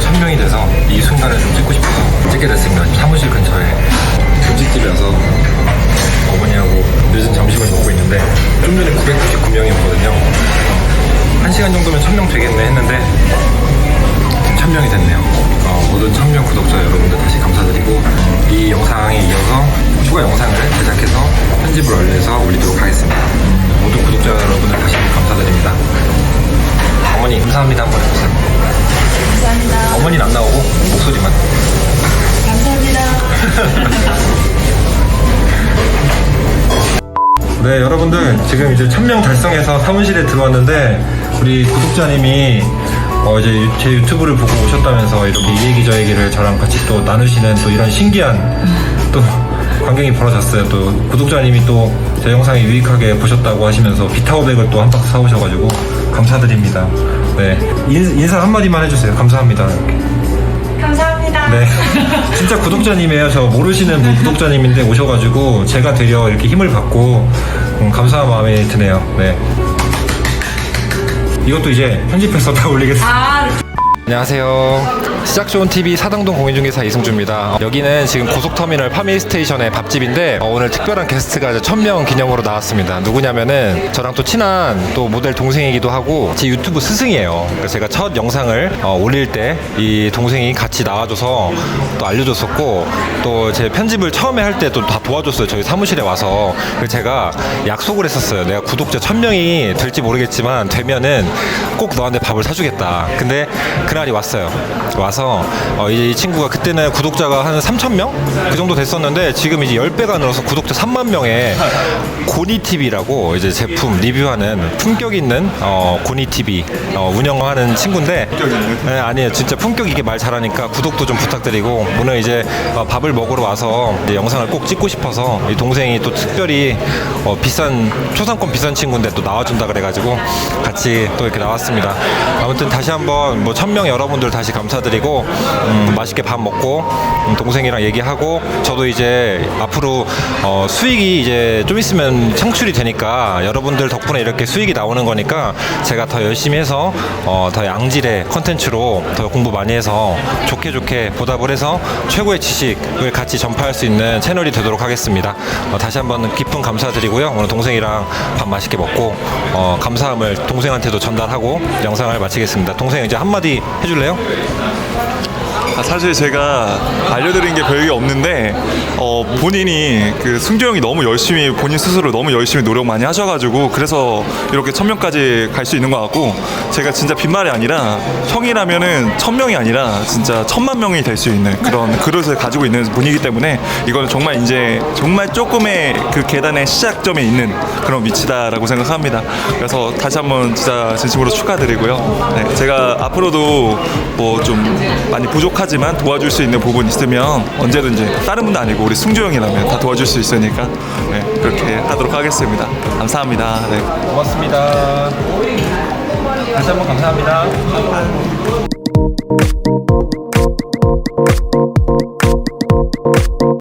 천명이 돼서 이 순간을 좀 찍고 싶어서 찍게 됐습니다. 사무실 근처에 분식집이어서 어머니하고 늦은 점심을 먹고 있는데 좀 전에 999명이었거든요. 한 시간 정도면 천명 되겠네 했는데 지금 천명이 됐네요. 어, 모든 천명 구독자 여러분들 다시 감사드리고 이 영상에 이어서 추가 영상을 제작해서 편집을 완료해서 올리도록 하겠습니다. 모든 구독자 여러분들 다시 감사드립니다. 어머니 감사합니다 한번 해주세요. 감사합니다. 어머니는 안 나오고 목소리만. 감사합니다. 네, 여러분들 지금 이제 천명 달성해서 사무실에 들어왔는데 우리 구독자님이 어 이제 유- 제 유튜브를 보고 오셨다면서 이렇게 이 얘기 저 얘기를 저랑 같이 또 나누시는 또 이런 신기한 또 광경이 벌어졌어요. 또 구독자님이 또 제 영상이 유익하게 보셨다고 하시면서 비타오백을 또 한 박스 사오셔가지고 감사드립니다. 네, 인, 인사 한마디만 해주세요. 감사합니다. 감사합니다. 네. 진짜 구독자님이에요. 저 모르시는 분 구독자님인데 오셔가지고 제가 되려 이렇게 힘을 받고 음, 감사한 마음이 드네요. 네. 이것도 이제 편집해서 다 올리겠습니다. 아, 안녕하세요. 시작 좋은 TV 사당동 공인중개사 이승주입니다. 여기는 지금 고속터미널 파밀 스테이션의 밥집인데 어, 오늘 특별한 게스트가 천명 기념으로 나왔습니다. 누구냐면은 저랑 또 친한 또 모델 동생이기도 하고 제 유튜브 스승이에요. 그래서 제가 첫 영상을 어, 올릴 때 이 동생이 같이 나와줘서 또 알려줬었고 또 제 편집을 처음에 할 때 또 다 도와줬어요. 저희 사무실에 와서 그래서 제가 약속을 했었어요. 내가 구독자 천 명이 될지 모르겠지만 되면은 꼭 너한테 밥을 사주겠다. 근데 그날이 왔어요. 와서 어, 이제 이 친구가 그때는 구독자가 한 3천 명? 그 정도 됐었는데 지금 이제 10배가 늘어서 구독자 3만 명에 고니TV라고 이제 제품 리뷰하는 품격 있는 어, 고니TV 어, 운영하는 친구인데 네, 아니에요. 진짜 품격 있게 말 잘하니까 구독도 좀 부탁드리고 오늘 이제 어, 밥을 먹으러 와서 이제 영상을 꼭 찍고 싶어서 이 동생이 또 특별히 어, 비싼 초상권 비싼 친구인데 또 나와준다 그래가지고 같이 또 이렇게 나왔습니다. 아무튼 다시 한번 뭐 천명 여러분들 다시 감사드리고 음, 맛있게 밥 먹고 음, 동생이랑 얘기하고 저도 이제 앞으로 어, 수익이 이제 좀 있으면 창출이 되니까 여러분들 덕분에 이렇게 수익이 나오는 거니까 제가 더 열심히 해서 어, 더 양질의 컨텐츠로 더 공부 많이 해서 좋게 좋게 보답을 해서 최고의 지식을 같이 전파할 수 있는 채널이 되도록 하겠습니다. 어, 다시 한번 깊은 감사드리고요. 오늘 동생이랑 밥 맛있게 먹고 어, 감사함을 동생한테도 전달하고 영상을 마치겠습니다. 동생 이제 한마디 해줄래요? 아, 사실 제가 알려드린 게 별게 없는데 어, 본인이 그 승주 형이 너무 열심히 본인 스스로 너무 열심히 노력 많이 하셔가지고 그래서 이렇게 천 명까지 갈 수 있는 것 같고 제가 진짜 빈말이 아니라 형이라면은 천 명이 아니라 진짜 천만 명이 될 수 있는 그런 그릇을 가지고 있는 분이기 때문에 이거는 정말 이제 정말 조금의 그 계단의 시작점에 있는 그런 위치다라고 생각합니다. 그래서 다시 한번 진짜 진심으로 축하드리고요. 네, 제가 앞으로도 뭐 좀 많이 부족 하지만 도와줄 수 있는 부분 있으면 언제든지 다른 분도 아니고 우리 승주 형이라면 다 도와줄 수 있으니까 네, 그렇게 하도록 하겠습니다. 감사합니다. 네. 고맙습니다. 다시 한번 감사합니다.